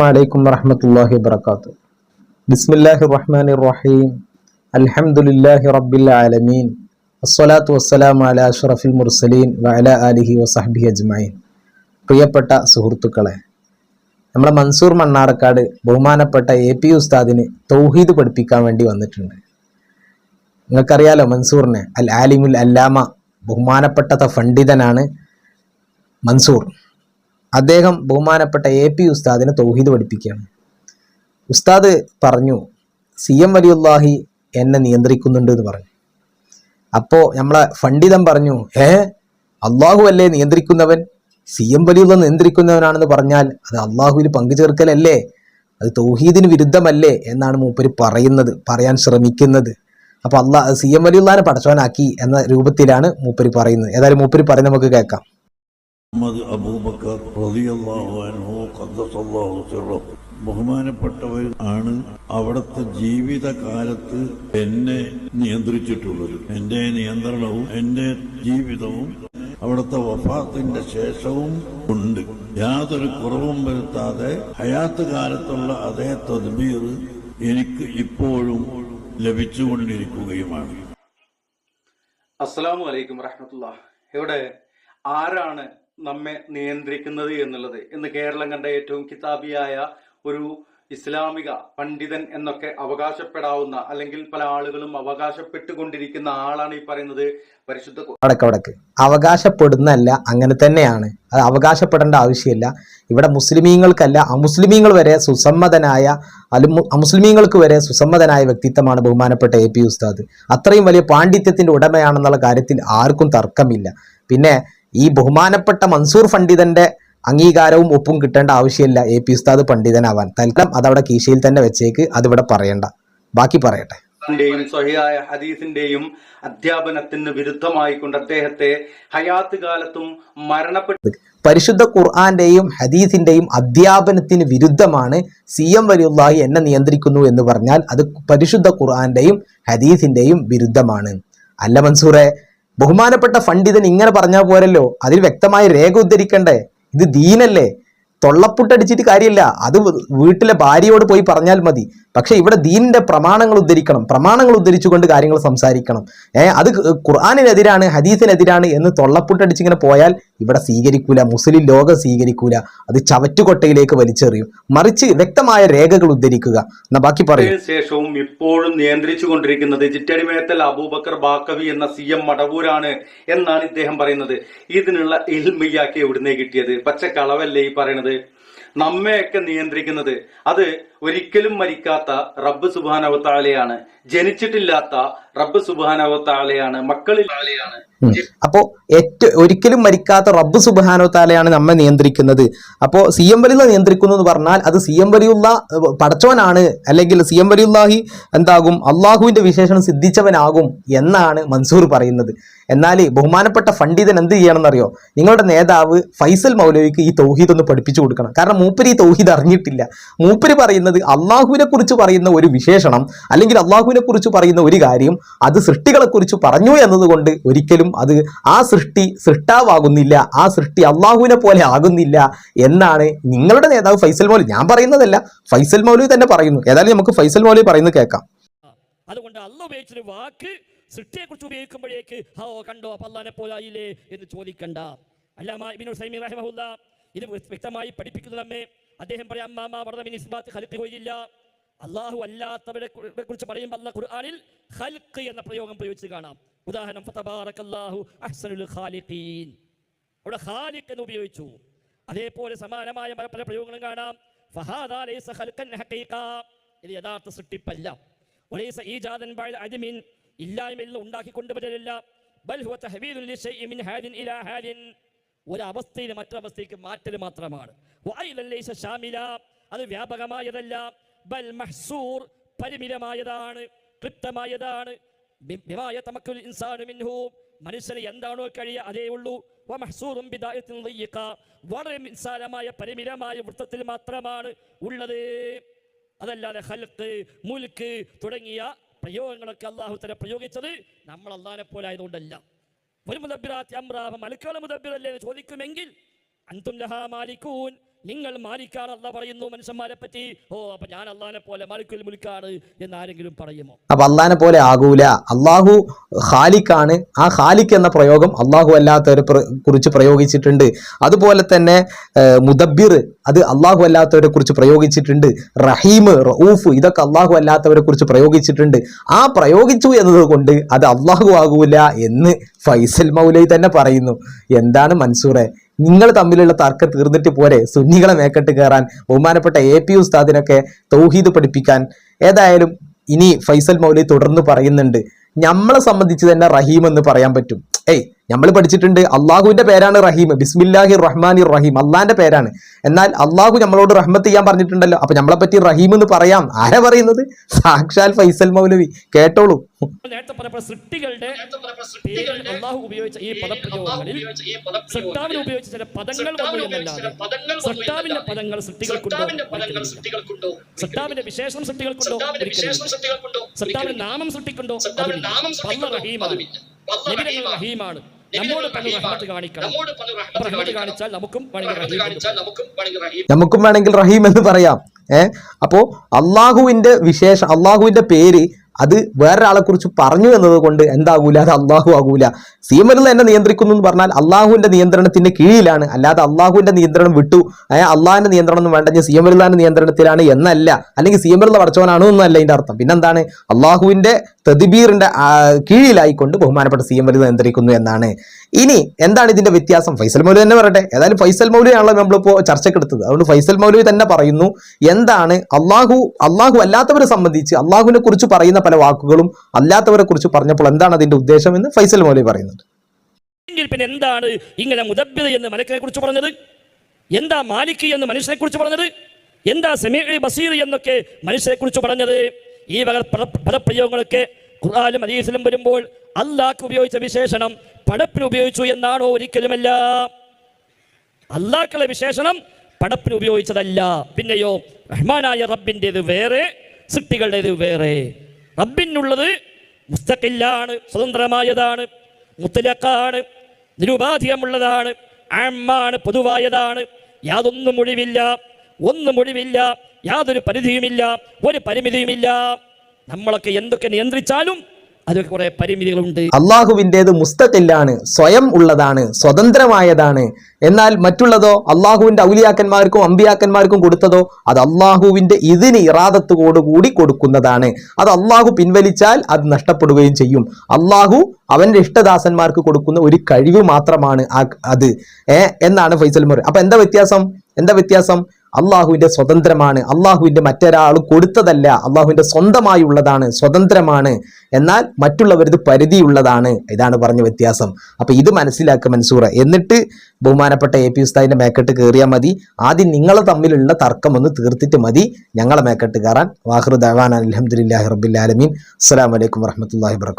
അസ്സാം വലൈക്കും വറഹമത്തല്ലാഹി വബർക്കാത്തു ബിസ്മില്ലാഹി റഹ്മാൻ റഹീം അൽഹംദുലില്ലാഹി റബ്ബിൽ ആലമീൻ. അസ്വലാത്തു വസ്സലാം അല അഷ്റഫിൽ മുർസലീൻ വഅല അലിഹി വസഹബി അജ്മൈൻ പ്രിയപ്പെട്ട സുഹൃത്തുക്കളെ നമ്മളെ മൻസൂർ മണ്ണാർക്കാട് ബഹുമാനപ്പെട്ട എ പി ഉസ്താദിന് തൗഹീദ് പഠിപ്പിക്കാൻ വേണ്ടി വന്നിട്ടുണ്ട്. നിങ്ങൾക്കറിയാലോ മൻസൂറിനെ അൽ ആലിമുൽ അല്ലാമ ബഹുമാനപ്പെട്ട പണ്ഡിതനാണ് മൻസൂർ. അദ്ദേഹം ബഹുമാനപ്പെട്ട എ പി ഉസ്താദിനെ തൗഹീദ് പഠിപ്പിക്കുകയാണ്. ഉസ്താദ് പറഞ്ഞു സി എം വലിയുല്ലാഹി എന്നെ നിയന്ത്രിക്കുന്നുണ്ട് എന്ന് പറഞ്ഞു. അപ്പോൾ നമ്മളെ പണ്ഡിതൻ പറഞ്ഞു ഏ അള്ളാഹു അല്ലേ നിയന്ത്രിക്കുന്നവൻ? സി എം വലിയുള്ള നിയന്ത്രിക്കുന്നവനാണെന്ന് പറഞ്ഞാൽ അത് അള്ളാഹുവിൽ പങ്കുചേർക്കലല്ലേ അത് തൗഹീദിന് വിരുദ്ധമല്ലേ? എന്നാണ് മൂപ്പര് പറയുന്നത് പറയാൻ ശ്രമിക്കുന്നത്. അപ്പൊ അള്ളാഹ് സി എം വലിയുള്ളാനെ പടച്ചവനാക്കി എന്ന രൂപത്തിലാണ് മൂപ്പര് പറയുന്നത്. ഏതായാലും മൂപ്പര് പറയുന്നത് നമുക്ക് കേൾക്കാം. മുഹമ്മദ് അബൂബക്കർ റളിയല്ലാഹു അൻഹു ഖദ്ദസല്ലാഹു സിറഹു ബഹുമാനപ്പെട്ടവർ ആണ് അവിടുത്തെ ജീവിതകാലത്ത് എന്നെ നിയന്ത്രിച്ചിട്ടുള്ളത്. എന്റെ നിയന്ത്രണവും എന്റെ ജീവിതവും അവിടുത്തെ വഫാത്തിന്റെ ശേഷവും ഉണ്ട്. യാതൊരു കുറവും വരുത്താതെ ഹയാത്ത് കാലത്തുള്ള അതേ തദ്ബീർ എനിക്ക് ഇപ്പോഴും ലഭിച്ചുകൊണ്ടിരിക്കുകയുമാണ്. അസ്സലാമു അലൈക്കും വറഹമത്തുള്ള ഇവിടെ ആരാണ് നമ്മെ നിയന്ത്രിക്കുന്നത് എന്നുള്ളത്. ഇന്ന് കേരളം കണ്ട ഏറ്റവും കിതാബിയായ ഒരു ഇസ്ലാമിക പണ്ഡിതൻ എന്നൊക്കെ അവകാശപ്പെടാവുന്ന അല്ലെങ്കിൽ പല ആളുകളും അവകാശപ്പെട്ടുകൊണ്ടിരിക്കുന്ന ആളാണ് ഈ പറയുന്നത് പരിശുദ്ധ വടക്ക് വടക്ക് അവകാശപ്പെടുന്നല്ല അങ്ങനെ തന്നെയാണ്. അത് അവകാശപ്പെടേണ്ട ആവശ്യമില്ല. ഇവിടെ മുസ്ലിമീങ്ങൾക്കല്ല അമുസ്ലിമീങ്ങൾ വരെ സുസമ്മതനായ അലു അമുസ്ലിമീങ്ങൾക്ക് വരെ സുസമ്മതനായ വ്യക്തിത്വമാണ് ബഹുമാനപ്പെട്ട എ പി ഉസ്താദ്. അത്രയും വലിയ പാണ്ഡിത്യത്തിന്റെ ഉടമയാണെന്നുള്ള കാര്യത്തിൽ ആർക്കും തർക്കമില്ല. പിന്നെ ഈ ബഹുമാനപ്പെട്ട മൻസൂർ പണ്ഡിതന്റെ അംഗീകാരവും ഒപ്പും കിട്ടേണ്ട ആവശ്യമില്ല. എ പി ഉസ്താദ് പണ്ഡിതനാവാൻ. തൽക്കാലം അതവിടെ കീശയിൽ തന്നെ വെച്ചേക്ക്. അതിവിടെ പറയണ്ട. ബാക്കി പറയട്ടെ. യും സ്വഹിയായ ഹദീസിന്റെയും അധ്യാപനത്തിന് വിരുദ്ധമായിക്കൊണ്ട് അദ്ദേഹത്തെ ഹയാത്ത് കാലത്തും മരണപ്പെട്ട പരിശുദ്ധ ഖുർആന്റെയും ഹദീസിന്റെയും അധ്യാപനത്തിന് വിരുദ്ധമാണ് സി എം വലിയുള്ളാഹി എന്നെ നിയന്ത്രിക്കുന്നു എന്ന് പറഞ്ഞാൽ അത് പരിശുദ്ധ ഖുർആന്റെയും ഹദീസിന്റെയും വിരുദ്ധമാണ്. അല്ല മൻസൂറെ ബഹുമാനപ്പെട്ട പണ്ഡിതൻ ഇങ്ങനെ പറഞ്ഞാൽ പോരല്ലോ. അതിൽ വ്യക്തമായ രേഖ ഉദ്ധരിക്കണ്ടേ? ഇത് ദീനല്ലേ? തൊള്ളപ്പുട്ടടിച്ചിട്ട് കാര്യമില്ല. അത് വീട്ടിലെ ഭാര്യയോട് പോയി പറഞ്ഞാൽ മതി. പക്ഷെ ഇവിടെ ദീനിന്റെ പ്രമാണങ്ങൾ ഉദ്ധരിക്കണം. പ്രമാണങ്ങൾ ഉദ്ധരിച്ചുകൊണ്ട് കാര്യങ്ങൾ സംസാരിക്കണം. ഏഹ് അത് ഖുർആാനിനെതിരാണ് ഹദീസിനെതിരാണ് എന്ന് തൊള്ളപ്പുട്ടടിച്ചിങ്ങനെ പോയാൽ ഇവിടെ സ്വീകരിക്കൂല മുസ്ലിം ലോകം സ്വീകരിക്കൂല അത് ചവറ്റുകൊട്ടയിലേക്ക് വലിച്ചെറിയും. മറിച്ച് വ്യക്തമായ രേഖകൾ ഉദ്ധരിക്കുക. എന്നാ ബാക്കി പറയും. ശേഷവും ഇപ്പോഴും നിയന്ത്രിച്ചു കൊണ്ടിരിക്കുന്നത് ചിറ്റടിമേത്തൽ അബൂബക്കർ ബാക്കവി എന്ന സി എം മടവൂരാണ് എന്നാണ് ഇദ്ദേഹം പറയുന്നത്. ഇതിനുള്ള ഇൽമിയാക്കി എവിടുന്നേ കിട്ടിയത്? പച്ച കളവല്ലേ ഈ പറയണത്? നമ്മയൊക്കെ നിയന്ത്രിക്കുന്നത്. അത് ഒരിക്കലും മരിക്കാത്ത റബ്ബ് സുബാനവത്താലയാണ് ജനിച്ചിട്ടില്ലാത്ത റബ്ബ് സുബാനവത്താളെയാണ് മക്കളിൽ. അപ്പോ ഏറ്റവും ഒരിക്കലും മരിക്കാത്ത റബ്ബ് സുബാനോ താലയാണ് നമ്മെ നിയന്ത്രിക്കുന്നത്. അപ്പോ സി എം വലിയുള്ള നിയന്ത്രിക്കുന്നു എന്ന് പറഞ്ഞാൽ അത് സി എം വലിയുള്ള പടച്ചവനാണ്. അല്ലെങ്കിൽ സി എം വലിയുള്ളാഹി എന്താകും? അള്ളാഹുവിന്റെ വിശേഷണം സിദ്ധിച്ചവനാകും എന്നാണ് മൻസൂർ പറയുന്നത്. എന്നാൽ ബഹുമാനപ്പെട്ട പണ്ഡിതൻ എന്ത് ചെയ്യണമെന്നറിയോ? നിങ്ങളുടെ നേതാവ് ഫൈസൽ മൗലവിക്ക് ഈ തൗഹീദ് ഒന്ന് പഠിപ്പിച്ചു കൊടുക്കണം. കാരണം മൂപ്പര് ഈ തൗഹീദ് അറിഞ്ഞിട്ടില്ല. മൂപ്പര് പറയുന്നത് അള്ളാഹുവിനെ കുറിച്ച് പറയുന്ന ഒരു വിശേഷണം അല്ലെങ്കിൽ അള്ളാഹുവിനെ കുറിച്ച് പറയുന്ന ഒരു കാര്യം അത് സൃഷ്ടികളെ കുറിച്ച് പറഞ്ഞു എന്നതുകൊണ്ട് ഒരിക്കലും അത് ആ സൃഷ്ടി സൃഷ്ടാവാകുന്നില്ല ആ സൃഷ്ടി അള്ളാഹുവിനെ പോലെ ആകുന്നില്ല എന്നാണ് നിങ്ങളുടെ നേതാവ് ഫൈസൽ മൗലി. ഞാൻ പറയുന്നതല്ല ഫൈസൽ മൗലി തന്നെ പറയുന്നു. ഏതായാലും നമുക്ക് ഫൈസൽ മൗലി പറയുന്നത് കേൾക്കാം. അതുകൊണ്ട് അല്ല ഉപയോഗിച്ചൊരു വാക്ക് സൃഷ്ടിയെ കുറിച്ച് ഉപയോഗിക്കുമ്പോഴേക്ക് ഹോ കണ്ടോ അപ്പൊ പോലായില്ലേ എന്ന് ചോദിക്കണ്ട. അല്ലാമ ഇത് വ്യക്തമായി പഠിപ്പിക്കുന്നു നമ്മെ. അദ്ദേഹം പറയാം അമ്മാമ വർദ്ധമിൻ ഇസ്ബാത്ത് ഖൽഖ് പോയില്ല അള്ളാഹു അല്ലാത്തവരെ കുറിച്ച് പറയുമ്പോൾ അല്ല ഖുർആനിൽ ഖൽഖ് എന്ന പ്രയോഗം പ്രയോഗിച്ച് കാണാം. ഉദാഹരണം ഫതബാറക്കല്ലാഹു അഹ്സനുൽ ഖാലിഖീൻ. അവിടെ ഖാലിഖ് എന്ന് ഉപയോഗിച്ചു. അതേപോലെ സമാനമായ പല പ്രയോഗങ്ങളും കാണാം. ഫഹാദാ ലൈസ ഖൽഖൻ ഹഖീഖ. ഇത് യഥാർത്ഥ സൃഷ്ടിപ്പല്ല. വലൈസ ഈജാദൻ ബൈൽ അജ്മിൻ. ഇല്ലായ്മയിൽ ഉണ്ടാക്കി കൊണ്ടുവരലില്ല ബൽ ഹുവ തഹ്വീലുൻ ലിശൈഇ മിൻ ഹാദിൻ ഇലാ ഹാദിൻ. ഒരു അവസ്ഥയിൽ മറ്റൊരവസ്ഥയ്ക്ക് മാറ്റൽ മാത്രമാണ്. വഅയ്ലൻ ലൈസ ഷാമില അത് വ്യാപകമായതല്ല. ബൽ മഹ്സൂർ പരിമിതമായതാണ് ക്ലിപ്തമായതാണ്. മനുഷ്യന് എന്താണോ കഴിയുക അതേ ഉള്ളൂ. വളരെ നിസ്സാരമായ പരിമിതമായ വൃത്തത്തിൽ മാത്രമാണ് ഉള്ളത്. അതല്ലാതെ ഹൽക്ക് മുൽക്ക് തുടങ്ങിയ പ്രയോഗങ്ങളൊക്കെ അള്ളാഹു തന്നെ പ്രയോഗിച്ചത് നമ്മൾ അള്ളാഹിനെ പോലെ ആയതുകൊണ്ടല്ല. ഒരു മുദബിറാത്തി അമ്രാഹം മലക്കുകളെ മുദബിറല്ലേ എന്ന് ചോദിക്കുമെങ്കിൽ അന്തും ലഹാ മാലിക്കൂൻ. നിങ്ങൾ മാലിക്കാണ് അല്ല പറയുന്നു മനുഷ്യന്മാരെ പറ്റി ഓ അപ്പൊ ഞാൻ അള്ളാഹിനെ പോലെ മാലിക്കുൽ മുലിക്കാണ് എന്ന് ആരെങ്കിലും പറയുമോ? അപ്പൊ അള്ളാനെ പോലെ ആകൂല. അള്ളാഹു ഖാലിക്കാണ് ആ ഖാലിക്ക് എന്ന പ്രയോഗം അള്ളാഹു അല്ലാത്തവരെ കുറിച്ച് പ്രയോഗിച്ചിട്ടുണ്ട്. അതുപോലെ തന്നെ മുദബിർ അത് അള്ളാഹു അല്ലാത്തവരെ കുറിച്ച് പ്രയോഗിച്ചിട്ടുണ്ട്. റഹീം റഊഫ് ഇതൊക്കെ അള്ളാഹു അല്ലാത്തവരെ കുറിച്ച് പ്രയോഗിച്ചിട്ടുണ്ട്. ആ പ്രയോഗിച്ചു എന്നതുകൊണ്ട് അത് അള്ളാഹു ആകൂല എന്ന് ഫൈസൽ മൗലൈ തന്നെ പറയുന്നു. എന്താണ് മൻസൂറെ? നിങ്ങൾ തമ്മിലുള്ള തർക്കം തീർന്നിട്ട് പോരെ. സുന്നികളെ മേക്കെട്ട് കയറാൻ ബഹുമാനപ്പെട്ട എ പി ഉസ്താദിനൊക്കെ തൗഹീദ് പഠിപ്പിക്കാൻ. ഏതായാലും ഇനി ഫൈസൽ മൗലി തുടർന്ന് പറയുന്നുണ്ട്. നമ്മളെ സംബന്ധിച്ച് തന്നെ റഹീം എന്ന് പറയാൻ പറ്റും. ഏയ് നമ്മൾ പഠിച്ചിട്ടുണ്ട് അള്ളാഹുവിന്റെ പേരാണ് റഹീം. ബിസ്മില്ലാഹി റഹ്മാനി റഹീം അള്ളാന്റെ പേരാണ്. എന്നാൽ അള്ളാഹു നമ്മളോട് റഹ്മത്ത് ചെയ്യാൻ പറഞ്ഞിട്ടുണ്ടല്ലോ. അപ്പൊ നമ്മളെ പറ്റി റഹീം എന്ന് പറയാം. ആരാ പറയുന്നത്? സാക്ഷാൽ ഫൈസൽ മൗലവി. കേട്ടോളൂ. നേരത്തെ സൃഷ്ടികളുടെ അള്ളാഹു ഉപയോഗിച്ച ഈ പദപ്രയോഗങ്ങളിൽ സൃഷ്ടാവിന് ഉപയോഗിച്ച ചില പദങ്ങൾ വന്നു എന്നല്ലാതെ സൃഷ്ടാവിന്റെ പദങ്ങൾ സൃഷ്ടികൾക്കുണ്ടോ ഒരിക്കലുമില്ല. സൃഷ്ടാവിന്റെ വിശേഷം സൃഷ്ടികൾക്കുണ്ടോ ഒരിക്കലുമില്ല സൃഷ്ടാവിന്റെ നാമം സൃഷ്ടിക്കുണ്ടോ അതുമില്ല അല്ല റഹീമാണ്. നബിതങ്ങൾ റഹീമാണ്. നമ്മോട് റഹ്മത്ത് കാണിക്കണം. റഹ്മത്ത് കാണിച്ചാൽ നമുക്കും വേണമെങ്കിൽ റഹീം എന്ന് പറയാം. നമുക്കും വേണമെങ്കിൽ റഹീം എന്ന് പറയാം. ഏ? അപ്പോ അള്ളാഹുവിന്റെ വിശേഷം അള്ളാഹുവിന്റെ പേര് അത് വേറൊരാളെ കുറിച്ച് പറഞ്ഞു എന്നത് കൊണ്ട് എന്താകൂല അത് അള്ളാഹു ആകൂല. സീമനിൽ എന്നെ നിയന്ത്രിക്കുന്നു എന്ന് പറഞ്ഞാൽ അള്ളാഹുവിന്റെ നിയന്ത്രണത്തിന്റെ കീഴിലാണ്. അല്ലാതെ അള്ളാഹുവിന്റെ നിയന്ത്രണം വിട്ടു. അയാൾ അള്ളാഹിന്റെ നിയന്ത്രണം ഒന്നും വേണ്ട സീമരുല്ലാന്റെ നിയന്ത്രണത്തിലാണ് എന്നല്ല. അല്ലെങ്കിൽ സീമരുള്ള വടച്ചവനാണ് എന്നല്ല അതിന്റെ അർത്ഥം. പിന്നെന്താണ്? അള്ളാഹുവിന്റെ തദ്ബീറിന്റെ കീഴിലായിക്കൊണ്ട് ബഹുമാനപ്പെട്ട സീമരുന്ന് നിയന്ത്രിക്കുന്നു എന്നാണ്. ഇനി എന്താണ് ഇതിന്റെ വ്യത്യാസം? ഫൈസൽ മൗലവി തന്നെ പറയട്ടെ. ഏതായാലും ഫൈസൽ മൗലവിയാണല്ലോ നമ്മളിപ്പോ ചർച്ചക്കെടുത്തത് അതുകൊണ്ട് ഫൈസൽ മൗലവി തന്നെ പറയുന്നു എന്താണ് അള്ളാഹു അള്ളാഹു അല്ലാത്തവരെ സംബന്ധിച്ച് അള്ളാഹുവിനെ കുറിച്ച് പറയുന്ന പല വാക്കുകളും അല്ലാത്തവരെ കുറിച്ച് പറഞ്ഞപ്പോൾ എന്താണ് അതിന്റെ ഉദ്ദേശം എന്ന് ഫൈസൽ മൗലവി പറയുന്നുണ്ട്. പിന്നെ എന്താണ് ഇങ്ങനെ മുതബ്യത എന്ന് മലക്കിനെ കുറിച്ച് പറഞ്ഞത്? എന്താ മാലിക് എന്ന് മനുഷ്യനെ കുറിച്ച് പറഞ്ഞത്? എന്താ സമീ ബസീർ എന്നൊക്കെ മനുഷ്യനെ കുറിച്ച് പറഞ്ഞത്? ഈ വക പദപ്രയോഗങ്ങളൊക്കെ ഖുർആാനും ഹദീസിലും വരുമ്പോൾ അള്ളാഹ് ഉപയോഗിച്ച വിശേഷണം പടപ്പിന് ഉപയോഗിച്ചു എന്നാണോ ഒരിക്കലുമല്ല. അള്ളാഹ്ക്കുള്ള വിശേഷണം പടപ്പിന് ഉപയോഗിച്ചതല്ല. പിന്നെയോ റഹ്മാനായ റബ്ബിന്റെത് വേറെ സൃഷ്ടികളുടേത് വേറെ. റബ്ബിനുള്ളത് മുസ്തഖില്ലാണ് സ്വതന്ത്രമായതാണ് മുത്തലക്കാണ് നിരുപാധികമുള്ളതാണ് ആമാണ് പൊതുവായതാണ്. യാതൊന്നും ഒഴിവില്ല ഒന്നും ഒഴിവില്ല യാതൊരു പരിധിയുമില്ല ഒരു പരിമിതിയുമില്ല. നമ്മളൊക്കെ എന്തൊക്കെ നിയന്ത്രിച്ചാലും അതൊക്കെ കുറെ പരിമിതികളുണ്ട്. അള്ളാഹുവിന്റെത് മുസ്തത്തില്ലാണ് സ്വയം ഉള്ളതാണ് സ്വതന്ത്രമായതാണ്. എന്നാൽ മറ്റുള്ളതോ അള്ളാഹുവിന്റെ ഔലിയാക്കന്മാർക്കും അമ്പിയാക്കന്മാർക്കും കൊടുത്തതോ അത് അള്ളാഹുവിന്റെ ഇതിന് ഇറാദത്തോടുകൂടി കൊടുക്കുന്നതാണ്. അത് അള്ളാഹു പിൻവലിച്ചാൽ അത് നഷ്ടപ്പെടുകയും ചെയ്യും. അള്ളാഹു അവന്റെ ഇഷ്ടദാസന്മാർക്ക് കൊടുക്കുന്ന ഒരു കഴിവ് മാത്രമാണ് അത്. എന്നാണ് ഫൈസൽ മുറി. അപ്പൊ എന്താ വ്യത്യാസം? എന്താ വ്യത്യാസം? അള്ളാഹുവിന്റെ സ്വതന്ത്രമാണ്. അള്ളാഹുവിന്റെ മറ്റൊരാളും കൊടുത്തതല്ല. അള്ളാഹുവിന്റെ സ്വന്തമായുള്ളതാണ് സ്വതന്ത്രമാണ്. എന്നാൽ മറ്റുള്ളവരത് പരിധിയുള്ളതാണ്. ഇതാണ് പറഞ്ഞ വ്യത്യാസം. അപ്പൊ ഇത് മനസ്സിലാക്കുക മൻസൂറ. എന്നിട്ട് ബഹുമാനപ്പെട്ട എ പി ഉസ്താദിന്റെ മേക്കെട്ട് കയറിയാൽ മതി. ആദ്യം നിങ്ങളെ തമ്മിലുള്ള തർക്കം ഒന്ന് തീർത്തിട്ട് മതി. ഞങ്ങളെ മേക്കെട്ട് കയറാൻ. വാഹൃദാൻ അലഹമുല്ലാ റബ്ബിൽ ആലമീൻ. അസ്സലാമലൈക്കും വറഹമത്തല്ലാഹി വർക്കാത്തു